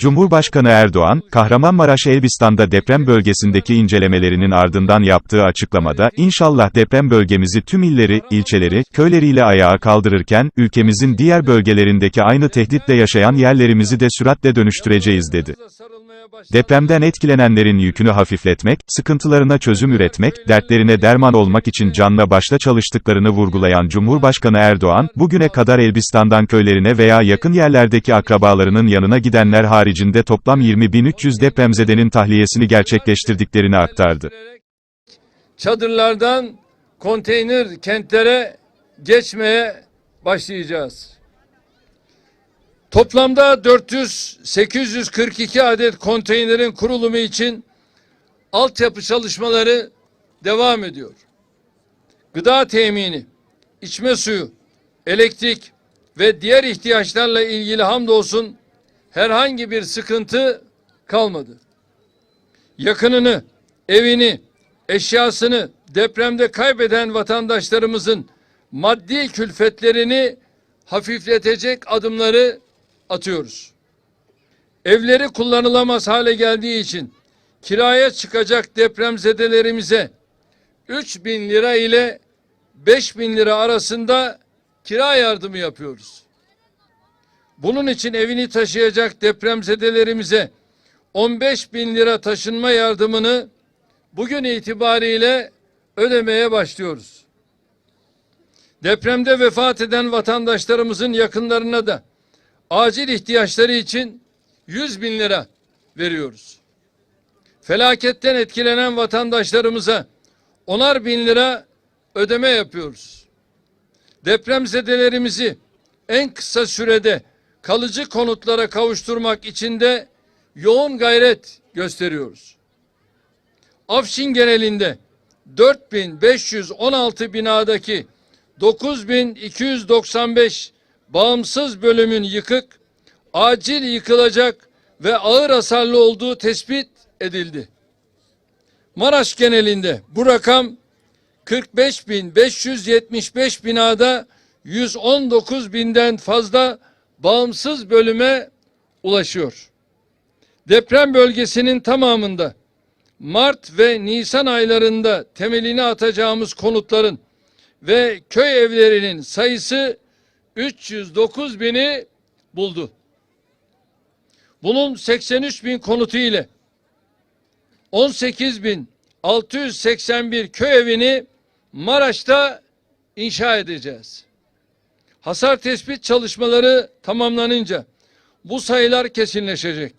Cumhurbaşkanı Erdoğan, Kahramanmaraş Elbistan'da deprem bölgesindeki incelemelerinin ardından yaptığı açıklamada, inşallah deprem bölgemizi tüm illeri, ilçeleri, köyleriyle ayağa kaldırırken, ülkemizin diğer bölgelerindeki aynı tehditle yaşayan yerlerimizi de süratle dönüştüreceğiz dedi. Depremden etkilenenlerin yükünü hafifletmek, sıkıntılarına çözüm üretmek, dertlerine derman olmak için canla başla çalıştıklarını vurgulayan Cumhurbaşkanı Erdoğan, bugüne kadar Elbistan'dan köylerine veya yakın yerlerdeki akrabalarının yanına gidenler haricinde toplam 20.300 depremzedenin tahliyesini gerçekleştirdiklerini aktardı. Çadırlardan konteyner kentlere geçmeye başlayacağız. Toplamda 400 842 adet konteynerin kurulumu için altyapı çalışmaları devam ediyor. Gıda temini, içme suyu, elektrik ve diğer ihtiyaçlarla ilgili hamdolsun herhangi bir sıkıntı kalmadı. Yakınını, evini, eşyasını depremde kaybeden vatandaşlarımızın maddi külfetlerini hafifletecek adımları atıyoruz. Evleri kullanılamaz hale geldiği için kiraya çıkacak depremzedelerimize 3 bin lira ile 5 bin lira arasında kira yardımı yapıyoruz. Bunun için evini taşıyacak depremzedelerimize 15 bin lira taşınma yardımını bugün itibariyle ödemeye başlıyoruz. Depremde vefat eden vatandaşlarımızın yakınlarına da acil ihtiyaçları için 100 bin lira veriyoruz. Felaketten etkilenen vatandaşlarımıza onar bin lira ödeme yapıyoruz. Depremzedelerimizi en kısa sürede kalıcı konutlara kavuşturmak için de yoğun gayret gösteriyoruz. Afşin genelinde 4516 binadaki 9295 bağımsız bölümün yıkık, acil yıkılacak ve ağır hasarlı olduğu tespit edildi. Maraş genelinde bu rakam 45.575 binada 119 binden fazla bağımsız bölüme ulaşıyor. Deprem bölgesinin tamamında Mart ve Nisan aylarında temelini atacağımız konutların ve köy evlerinin sayısı 309 bini buldu. Bunun 83 bin konutu ile 18 bin 681 köy evini Maraş'ta inşa edeceğiz. Hasar tespit çalışmaları tamamlanınca bu sayılar kesinleşecek.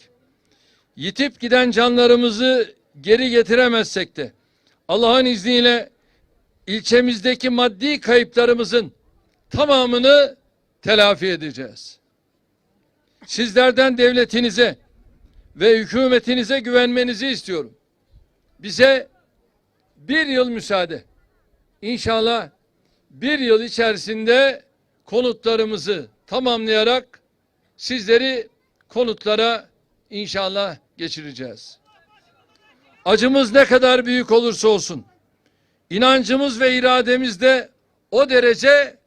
Yitip giden canlarımızı geri getiremezsek de Allah'ın izniyle ilçemizdeki maddi kayıplarımızın tamamını telafi edeceğiz. Sizlerden devletinize ve hükümetinize güvenmenizi istiyorum. Bize bir yıl müsaade. İnşallah bir yıl içerisinde konutlarımızı tamamlayarak sizleri konutlara inşallah geçireceğiz. Acımız ne kadar büyük olursa olsun, inancımız ve irademiz de o derece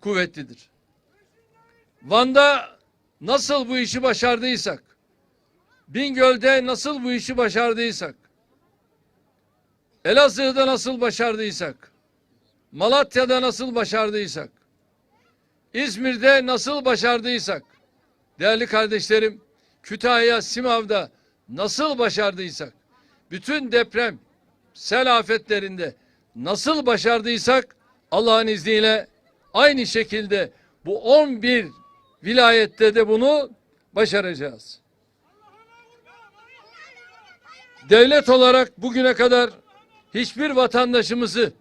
kuvvetlidir. Van'da nasıl bu işi başardıysak, Bingöl'de nasıl bu işi başardıysak, Elazığ'da nasıl başardıysak, Malatya'da nasıl başardıysak, İzmir'de nasıl başardıysak, değerli kardeşlerim, Kütahya, Simav'da nasıl başardıysak, bütün deprem, sel afetlerinde nasıl başardıysak, Allah'ın izniyle aynı şekilde bu 11 vilayette de bunu başaracağız. Devlet olarak bugüne kadar hiçbir vatandaşımızı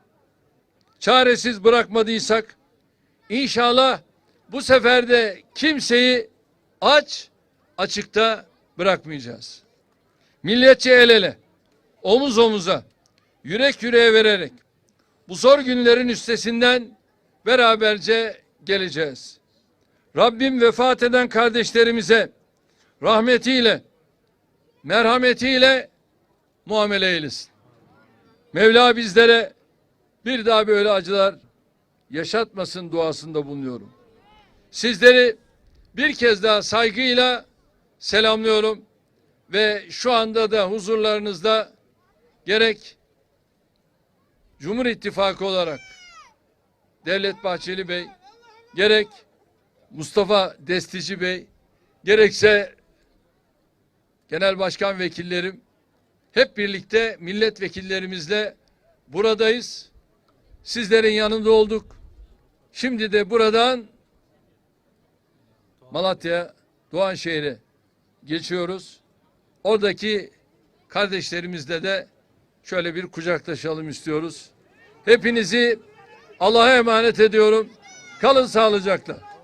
çaresiz bırakmadıysak inşallah bu sefer de kimseyi aç açıkta bırakmayacağız. Milletçe el ele, omuz omuza, yürek yüreğe vererek bu zor günlerin üstesinden beraberce geleceğiz. Rabbim vefat eden kardeşlerimize rahmetiyle, merhametiyle muamele eylesin. Mevla bizlere bir daha böyle acılar yaşatmasın duasında bulunuyorum. Sizleri bir kez daha saygıyla selamlıyorum ve şu anda da huzurlarınızda gerek Cumhur İttifakı olarak Devlet Bahçeli Bey, gerek Mustafa Destici Bey, gerekse genel başkan vekillerim hep birlikte milletvekillerimizle buradayız. Sizlerin yanında olduk. Şimdi de buradan Malatya Doğanşehir'e geçiyoruz. Oradaki kardeşlerimizle de şöyle bir kucaklaşalım istiyoruz. Hepinizi Allah'a emanet ediyorum. Kalın sağlıcakla.